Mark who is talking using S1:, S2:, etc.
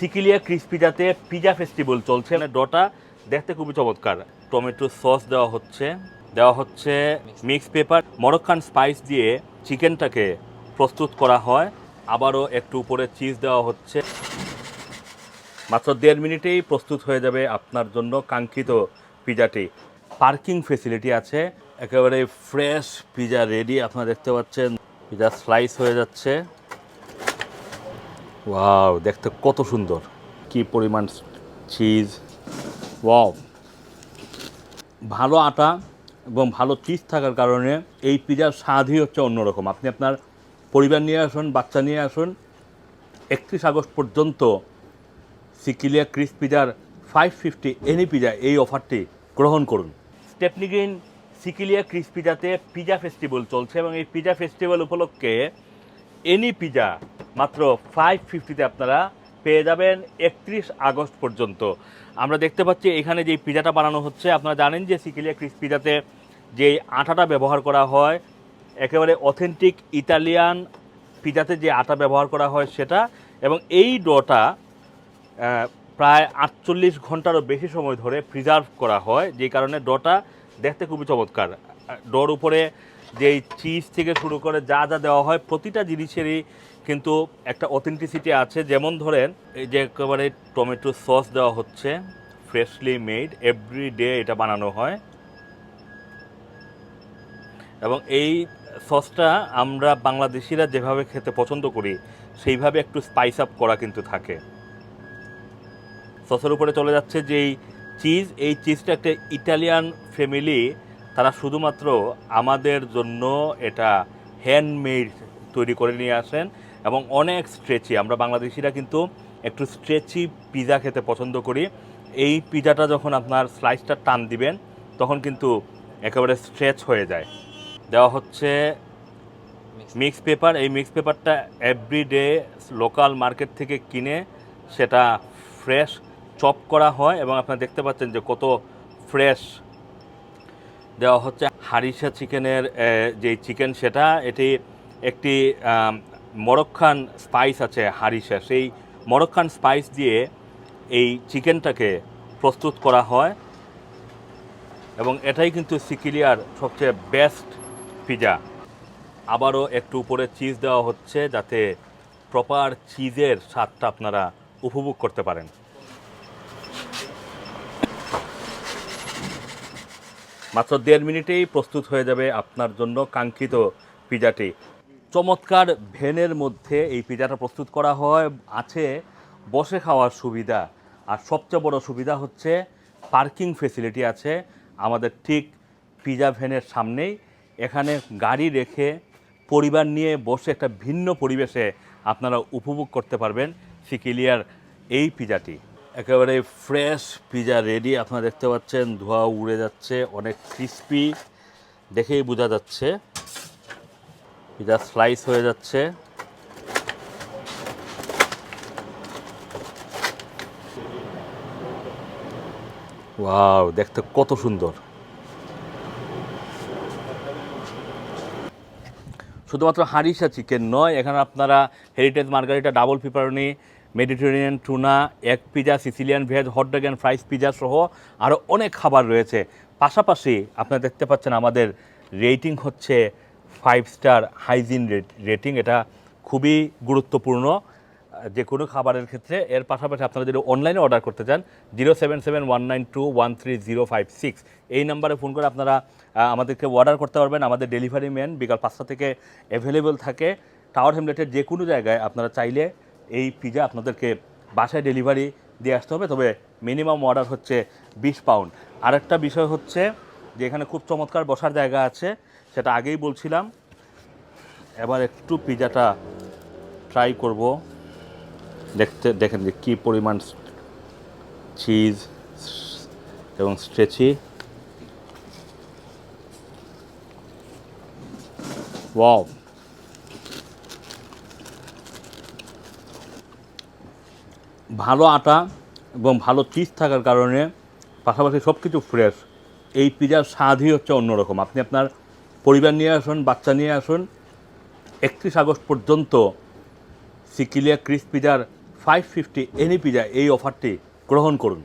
S1: সিকিলিয়া Chris পিজাতে pizza festival চলছে। ডটা দেখতে খুবই চমৎকার। টমেটো সস দেওয়া হচ্ছে দেওয়া হচ্ছে মিক্স পেপার। মরক্কান স্পাইস দিয়ে চিকেনটাকে প্রস্তুত করা হয়। আবারও একটু উপরে চিজ দেওয়া হচ্ছে। মাত্র দেড় মিনিটেই প্রস্তুত হয়ে যাবে আপনার জন্য কাঙ্ক্ষিত পিজাটি। পার্কিং ফেসিলিটি আছে, একেবারে ফ্রেশ পিজা রেডি। আপনারা দেখতে পাচ্ছেন, পিজা স্লাইস হয়ে যাচ্ছে। ওয়াও দেখতে কত সুন্দর। কি পরিমাণ চিজ ওয়াও ভালো আটা এবং ভালো চিজ থাকার কারণে এই পিজার স্বাদই হচ্ছে অন্যরকম। আপনি আপনার পরিবার নিয়ে আসুন, বাচ্চা নিয়ে আসুন, একত্রিশ আগস্ট পর্যন্ত সিকিলিয়া ক্রিস পিজার ফাইভ ফিফটি এনি পিজা এই অফারটি গ্রহণ করুন। স্টেপনি গ্রিন সিকিলিয়া ক্রিস পিজাতে পিজা ফেস্টিভ্যাল চলছে এবং এই পিজা ফেস্টিভ্যাল উপলক্ষে এনি পিজা মাত্র ফাইভ ফিফটিতে আপনারা পেয়ে যাবেন একত্রিশ আগস্ট পর্যন্ত। আমরা দেখতে পাচ্ছি এখানে যে পিজাটা বানানো হচ্ছে, আপনারা জানেন যে সিকিলিয়া ক্রিস পিজাতে যে আটাটা ব্যবহার করা হয়, একেবারে অথেন্টিক ইতালিয়ান পিজাতে যে আটা ব্যবহার করা হয় সেটা, এবং এই ডটা প্রায় আটচল্লিশ ঘন্টারও বেশি সময় ধরে প্রিজার্ভ করা হয়, যে কারণে ডটা দেখতে খুবই চমৎকার। ডোর উপরে যেই চিজ থেকে শুরু করে যা যা দেওয়া হয়, প্রতিটা জিনিসেরই কিন্তু একটা অথেন্টিসিটি আছে। যেমন ধরেন, এই যে একেবারে টমেটো সস দেওয়া হচ্ছে ফ্রেশলি মেড এভরি ডে এটা বানানো হয়। এবং এই সসটা আমরা বাংলাদেশিরা যেভাবে খেতে পছন্দ করি, সেইভাবে একটু স্পাইস আপ করা কিন্তু থাকে। সসের উপরে চলে যাচ্ছে যেই চিজ এই চিজটা একটা ইটালিয়ান ফ্যামিলি তারা শুধুমাত্র আমাদের জন্য এটা হ্যান্ডমেড তৈরি করে নিয়ে আসেন এবং অনেক স্ট্রেচি আমরা বাংলাদেশিরা কিন্তু একটু স্ট্রেচি পিজা খেতে পছন্দ করি। এই পিজাটা যখন আপনার স্লাইসটা টান দিবেন তখন কিন্তু একেবারে স্ট্রেচ হয়ে যায়। দেওয়া হচ্ছে মিক্স পেপার এই মিক্স পেপারটা এভরিডে লোকাল মার্কেট থেকে কিনে সেটা ফ্রেশ চপ করা হয় এবং আপনারা দেখতে পাচ্ছেন যে কত ফ্রেশ দেওয়া হচ্ছে হারিসা চিকেনের যে চিকেন সেটা এটি একটি আম, মরক্কান স্পাইস আছে হারিসা। সেই মরক্কান স্পাইস দিয়ে এই চিকেনটাকে প্রস্তুত করা হয় এবং এটাই কিন্তু সিকিলিয়ার সবচেয়ে বেস্ট পিজা আবারও একটু উপরে চিজ দেওয়া হচ্ছে যাতে প্রপার চিজের স্বাদটা আপনারা উপভোগ করতে পারেন। মাত্র দেড় মিনিটেই প্রস্তুত হয়ে যাবে আপনার জন্য কাঙ্ক্ষিত পিজাটি। চমৎকার ভেনের মধ্যে এই পিজাটা প্রস্তুত করা হয়, আছে বসে খাওয়ার সুবিধা। আর সবচেয়ে বড় সুবিধা হচ্ছে পার্কিং ফেসিলিটি আছে আমাদের ঠিক পিজা ভ্যানের সামনেই। এখানে গাড়ি রেখে পরিবার নিয়ে বসে একটা ভিন্ন পরিবেশে আপনারা উপভোগ করতে পারবেন সিকিলিয়ার এই পিজাটি। একেবারে ফ্রেশ পিজা রেডি আপনারা দেখতে পাচ্ছেন, ধোয়া উড়ে যাচ্ছে, অনেক ক্রিস্পি দেখেই বোঝা যাচ্ছে। পিজা স্লাইস হয়ে যাচ্ছে। ওয়াও দেখতে কত সুন্দর। শুধুমাত্র হারিসা চিকেন নয়, এখানে আপনারা heritage margherita double pepperoni mediterranean, tuna এক pizza, sicilian veg hot dog and fries pizza সহ আরও অনেক খাবার রয়েছে। পাশাপাশি আপনারা দেখতে পাচ্ছেন আমাদের রেটিং হচ্ছে ফাইভ স্টার হাইজিন রেটিং এটা খুবই গুরুত্বপূর্ণ। যে কোনো খাবারের ক্ষেত্রে এর পাশাপাশি আপনারা যদি অনলাইনে অর্ডার করতে চান zero seven seven one nine two one three zero five six এই নাম্বারে ফোন করে আপনারা আমাদেরকে অর্ডার করতে পারবেন। আমাদের ডেলিভারি ম্যান বিকাল পাঁচটা থেকে অ্যাভেলেবেল থাকে। টাওয়ার হ্যামলেটের যে কোনো জায়গায় আপনারা চাইলে এই পিজা আপনাদেরকে বাসায় ডেলিভারি দিয়ে আসতে হবে, তবে মিনিমাম অর্ডার হচ্ছে বিশ পাউন্ড আরেকটা বিষয় হচ্ছে যে এখানে খুব চমৎকার বসার জায়গা আছে, সেটা আগেই বলছিলাম। এবার একটু পিজাটা ট্রাই করব। দেখতে, দেখেন যে কী পরিমাণ চিজ এবং স্ট্রেচি ওয়াও ভালো আটা এবং ভালো চিজ থাকার কারণে পাশাপাশি সব কিছু ফ্রেশ এই পিজার স্বাদই হচ্ছে অন্যরকম। আপনি আপনার পরিবার নিয়ে আসুন, বাচ্চা নিয়ে আসুন, একত্রিশ আগস্ট পর্যন্ত সিকিলিয়া ক্রিস পিজার ফাইভ ফিফটি এনি পিজা এই অফারটি গ্রহণ করুন।